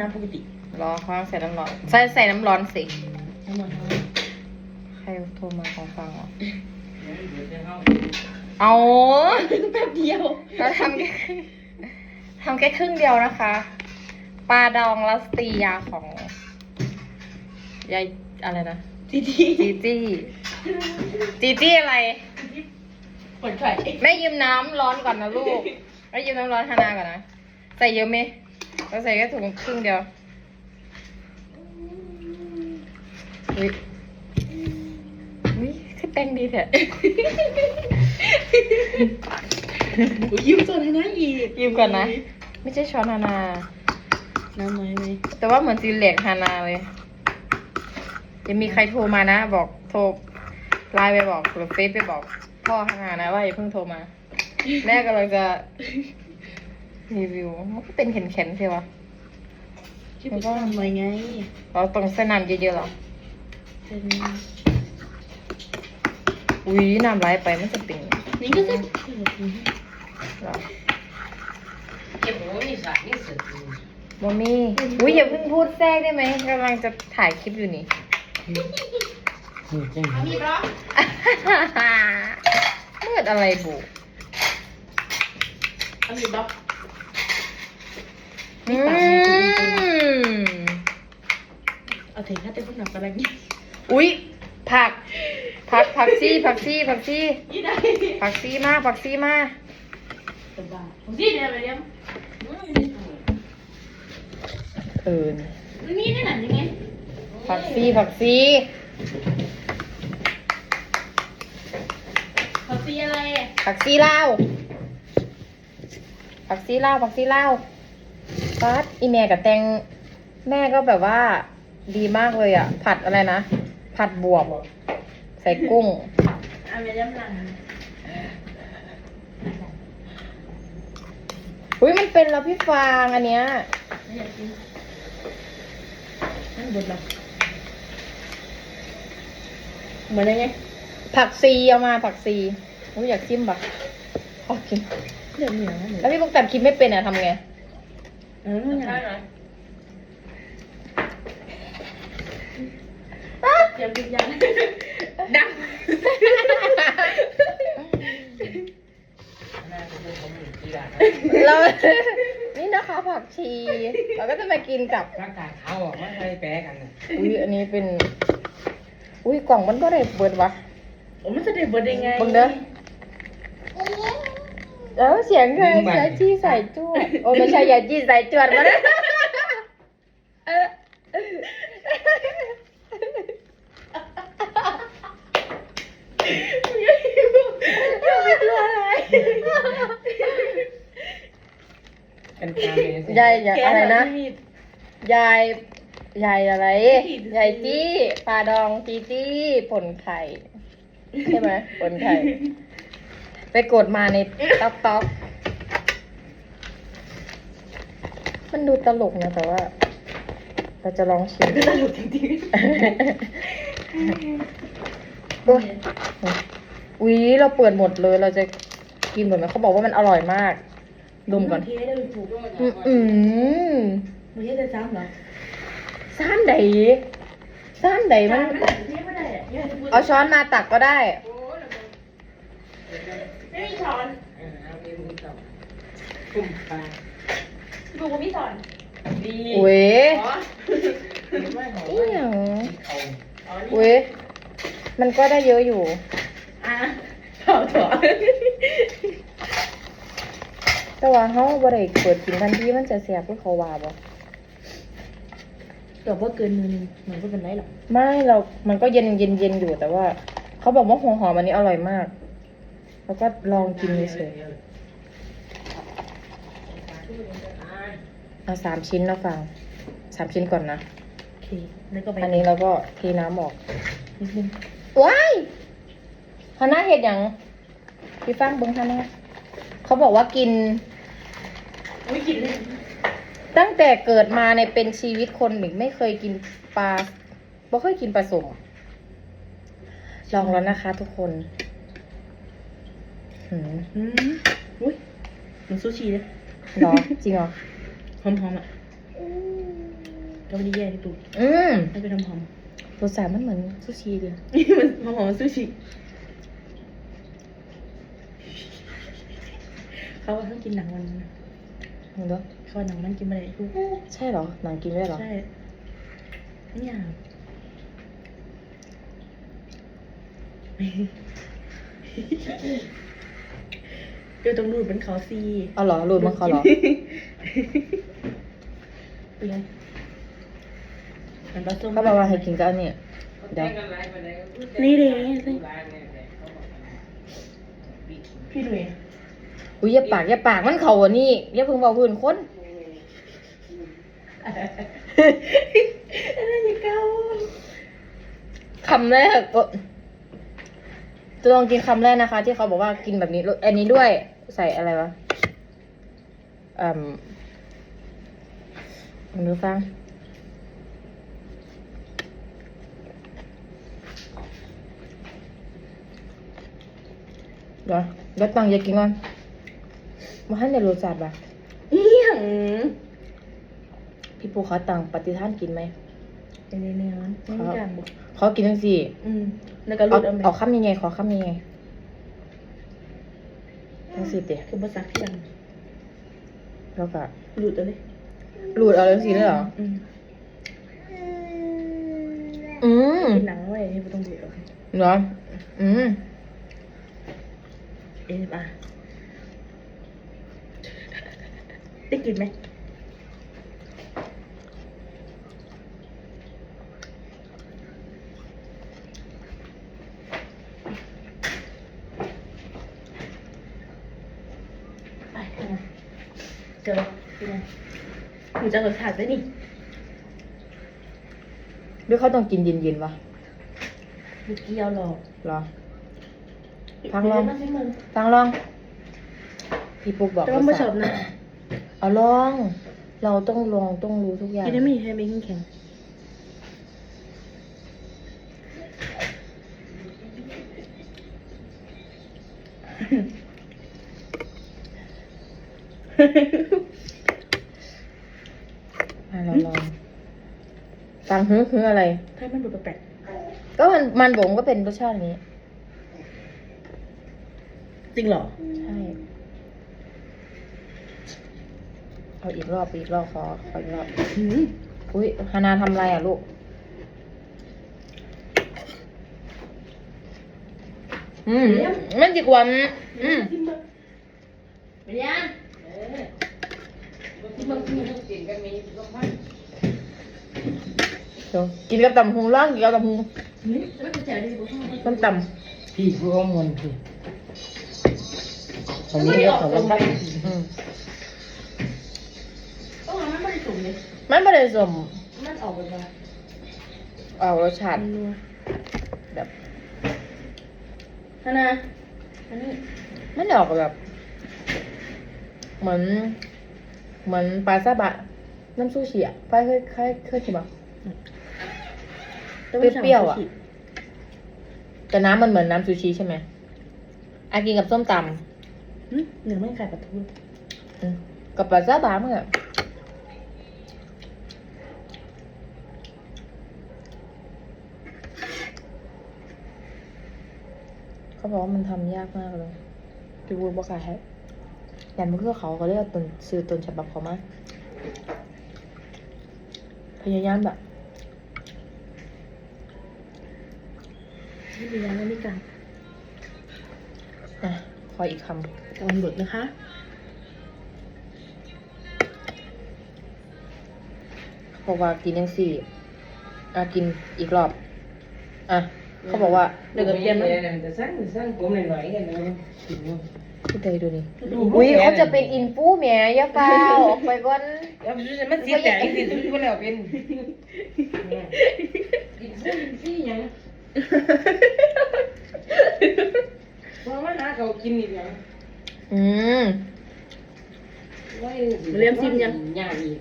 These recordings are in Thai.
น้ำปกติรอเขาใส่น้ำร้อน ใส่ใส่น้ำร้อนสิน้ำมันใครโทรมาของฟังเหรอเอาแป๊บเดียวเราทำแค่ทำแค่ครึ่งเดียวนะคะปลาดองลัสตียาของยายอะไรนะทีทีจีจี้จีจี้อะไรเปิดไข่แม่ยืมน้ำร้อนก่อนนะลูกแม่ยืมน้ำร้อนฮานาก่อนนะใส่เยอะไหม เราใส่แค่ถุงครึ่งเดียวอุ้ยอุ้ยคือแต่งดีแท้อุ๊ยยิ้มส่วนให้นะอีกยืมก่อนนะ ไม่ใช่ช้อนฮานา น้ำน้อยไหมแต่ว่าเหมือนซีเล็กฮานาเลยจะมีใครโทรมานะ บอกโทรไลน์ไปบอกหรือเฟซไปบอก พ่อฮานานะว่าอย่าเพิ่งโทรมา แม่กำลังจะ รีวิวมันก็เป็นแข็งๆใช่ปะที่ไปทำไว้ไงเราต้องใส่น้ำเยอะๆหรอ เป็นอุ้ยน้ำไหลไปมันจะเป็นนี่ก็จะหรอเก็บไว้ในสระนี่สุดมมี่อุ้ยอย่าเพิ่งพูดแทรกได้ไหมกำลังจะถ่ายคลิปอยู่นี่จังมีปะเลือดอะไรบุอันนี้ปะ อืมเอาถึงถ้าเต็มพวกหนักกระดังยี่อุ้ยผัก ผักผักซี่ผักซี่ผักซี่ยี่ได้ผักซี่มาผักซี่มาสบายผมซี่เนี่ยไปเรียมเออนี่นี่หนังยังไงผักซี่ผักซี่เขาซีอะไรผักซี่ลาวผักซี่ลาวผักซี่ลาว ปัดอีแม่กับแตงแม่ก็แบบว่าดีมากเลยอะ ผัดอะไรนะ ผัดบวบใส่กุ้งเอาไปเรียมหลังอุ้ยมันเป็นแล้วพี่ฟางอันเนี้ยไม่อยากกินนั่นบนเราเหมือนยังไงผักซีเอามาผักซีอุ้ยอยากชิมปะขอกินเดือดเหนียวนะแล้วพี่พวกแต่กินไม่เป็นอะทำไง เออนั่นไงเตรียมทุกอย่างดังน่าจะเป็นผมอยู่ที่ร้านเรานี่นะคะผักชี เราก็จะมากินกับร่างกายเขาอะไม่ใช่แปะกันนะอุ้ยอันนี้เป็น อุ้ยกล่องมันก็ได้เบิดวะโอ้มันจะได้เบิร์ดยังไงเบิ่งเด้อ แล้วเสียงใครใส่จี้ใส่จวดโอ้ไม่ใช่อย่าจี้ใส่จวดมาเลยเออยังไม่กลัวอะไรเป็นการเลยสิยายอย่าอะไรนะยายยายอะไรยายจี้ปลาดองจีจี้ผลไข่ใช่ไหมผลไข่ ไปกดมาในต๊อกต๊อกมันดูตลกนะแต่ว่า เราจะลองชิมตลกจริงโอ้ยอุ๊ยเราเปิดหมดเลย เราจะกินหมดไหมเขาบอกว่ามันอร่อยมากๆดมก่อนเทได้เลยถูกอืมอืมมันเทได้ซ้ำเหรอซ่านใดซ่านใดมันไม่ได้เทไม่ได้อะยังจะพูดเอาช้อนมาตักก็ได้ ไม่มีช้อนเออเอาไปมือต่อปุ่มปลาดูว่าพี่สอนดีอุ้ยอ๋อไม่หอมอีหยังเขาอ๋อนี่อุ้ยมันก็ได้เยอะอยู่ อะถอดถอดแต่ว่าเขาบ่ได้เปิดกินทันทีมันจะเสียบเพื่อเขาว่าบ่เกือบว่าเกินมือนึงเหมือนว่าเป็นไรหรอกไม่เรา มันก็เย็นเย็นเย็นอยู่แต่ว่า เขาบอกว่าหัวหอมอันนี้อร่อยมาก แล้วก็ลองกินเฉยๆเอาสามชิ้นแล้วฟังสามชิ้นก่อนนะโอเคแล้วก็ไปอันนี้เราก็เทน้ำออกนิดนึงว้ายฮาน่าเห็ดอย่างพี่ฟังเบิ้งฮาน่าเขาบอกว่ากิน อุ้ยกินเลยตั้งแต่เกิดมาในเป็นชีวิตคนหนึ่งไม่เคยกินปลาบ่เคยกินปลาสมลองแล้วนะคะทุกคน หืมอืมอุ้ยเหมือนซูชิเลยเหรอ จริงเหรอ หอมๆอะอืมก็ไม่ได้แย่ที่ตุกอืมมันเป็นน้ำหอมรสชาติมันเหมือนซูชิเลยนี่มันน้ำหอมซูชิเขาว่าต้องกินหนังมันเห็นด้วยเขาว่าหนังมันกินไม่ได้ทุกใช่เหรอ หนังกินได้เหรอ ใช่ไม่อยาก เดี๋ยวต้องดูดเป็นเขาซีเอาเหรอรูดมันเขาเหรอเป็นไงมันผสมเขาบอกว่าให้กินกับอันนี้เดี๋ยวนี่เด้พี่หนุ่ยอุ้ยอย่าปากอย่าปากมันเขาอันนี้อย่าเพิ่งบอกพื้นคนอะไรอย่าเก้าคำแรกก็จะลองกินคำแรกนะคะ ที่เขาบอกว่ากินแบบนี้ อันนี้ด้วย ใส่อะไรวะอืมลองดูฟังเดี๋ยวเดี๋ยวตังอย่ากินก่อนมาให้ในรสจัดป่ะเอียงพี่ปูเขาตังปฏิท่านกินไหมเป็นในเนื้อมันไม่กลางบอกเขากินทั้งสี่อืมแล้วก็รูเอาดเอาไหมเอาคำยังไงขอคำยังไง ทั้งสี่เตะคือภาษาเพียงแล้วก็รูดเอาเลยหลุดเอาทั้งสี่เลยเหรอ อืมอืมกินหนังไว้นี่ไม่ต้องรูดเอาเหรอ อืมเอ๊ะอะได้กินไหมไปเอามาเจอเป็นไงหนู จะรสชาติได้นี่หรือเขาต้องกินเย็นๆวะเมื่อกี้ยวหรอกเหรอฟังลองเดี๋ยวมาสิมึงฟังลอง พี่ปุ๊กบอกแต่ว่าไม่ชอบนะ เอาลอง เราต้องลองต้องรู้ทุกอย่างกินได้ไม่ให้ไม่แข็ง เราลองฟังฮึฮึอะไรให้มันดูแปลกก็มันมันบงก็เป็นรสชาตินี้ ๆจริงเหรอ ใช่ เอาอีกรอบอีกรอบขอขออีกรอบหืมอุ้ยฮานาทำอะไรอะลูก อืมมันจิกวันอืม เป็นยัง เดี๋ยวกินกับตำหงล่างกินกับตำหงหืมแล้วมันจะแจ๋วดีบุ้งต้มตพี่ผู้ข้อมูลพี่ตอนนี้เราสองคนำอืมต้องเอามันไม่ได้สุ่มเลยมันไม่ได้สมมันออกแบบว่าเอารสชาตินัวแบบฮานาอันนี้มันออกแบบ เหมือน เหมือนปลาซาบะ น้ำซูชิอะไปเคยเคยเคยกินปะเปรี้ยวๆอะแต่น้ำมันเหมือนน้ำซูชิใช่ไหมอากินกับส้มตหืมหนึ่งไม่ไข่ปลาทูำอืมกับปลาซาบะมั้งอะเขาบอกว่ามันทำยากมากเลยพี่บูบอกขายให้ ยันมันคือเขาเขาเรียกว่าตนซื้อต้นฉบับเขามาพยายามแบบนี่เป็นยังไม่มีการอะขออีกคกำลังเบิดนะคะำเขาบอกว่ากินยังสี่อะกินอีกรอบ อะ เขาบอกว่าเดี๋ยวก็เปลี่ยนมันแต่สร้างสร้างผมหน่อยๆกันนะกินเนาะพี่เตยดูนี่อุ้ยเขาจะเป็นอินฟูแมอย่าเฝ้าออกไปก่อนแล้วมันสีแตกสีทุกคนแล้วเป็นกินซึ่งสียังเพราะว่าหาเขากินอีกแล้วอืมเลี้ยงซิมยังย่างอีก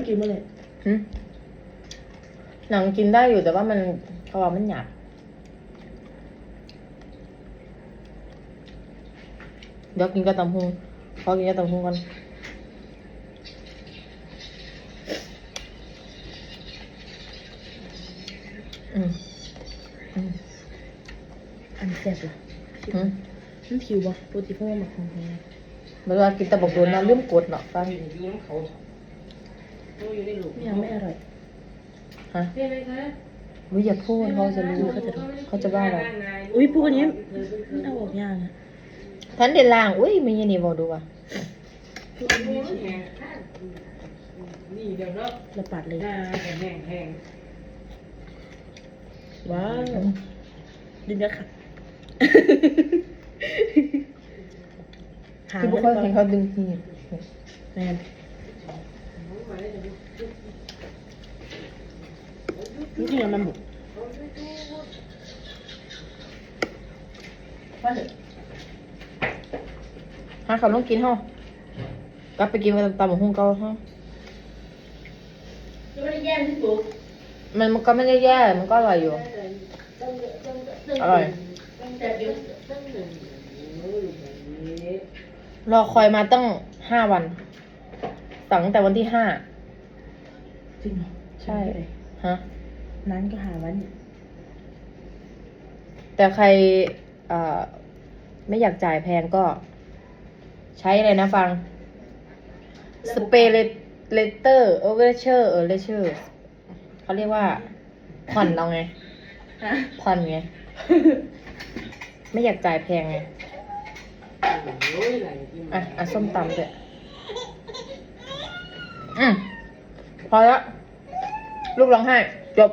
ไม่หนังไม่กินมาเลยหึหนังกินได้อยู่แต่ว่ามันเขาว่ามันหยาบเดี๋ยวกินกระตำพุงขอกินกระตำพุงก่อนอืมอืมอันแซ่บเหรออืมมันผิวบ่ปกติพวกมันหมักของแท้เมื่อวานกินแตะบกโดนนะลืมกดเนาะฟัง อยู่น้ำเขา เขาอยู่ในหลุมยังไม่อร่อยฮะเป็นไรคะวิอย่าพูดเขาจะรู้เขาจะเขาจะว่าเราอุ้ยพวกอันนี้มันเอาออกยากอะท่านเดินล่างอุ้ยไม่ยันนี่บอกดูว่ะพวกอันนี้ไม่ใช่นี่เดี๋ยวเนาะระบาดเลยหน้าแห้งแห้งแห้งว้าวดินเยอะค่ะหางที่บุมัคนยเห็นเขาดึงทีแมน นี่จริงๆมันบุกว่าเถอะฮะเขาต้องกินห้อกลับไปกินกันตำบักหุ่งเก่าห้อจะไม่ได้แย่งที่สุดมันมันก็ไม่ได้แย่ มันก็อร่อยอยู่ อร่อยแต่เดี๋ยวตั้งหนึ่งโอ้ยแบบนี้รอคอยมาตั้งห้าวัน สั่งตั้งแต่วันที่ห้าจริงเหรอใช่ฮะนั้นก็หาวันแต่ใครเอ่อไม่อยากจ่ายแพงก็ ใช้อะไรนะฟังสเปรย์เลเตอร์เออเลเชอร์เออเลเชอร์เขาเรียกว่า ผ่อนเราไง ฮะผ่อนไง ไม่อยากจ่ายแพงไง โอ้ยไหลที่อะ อะ ส้มตำด้วยอืม พอแล้ว ลูกร้องไห้ จบ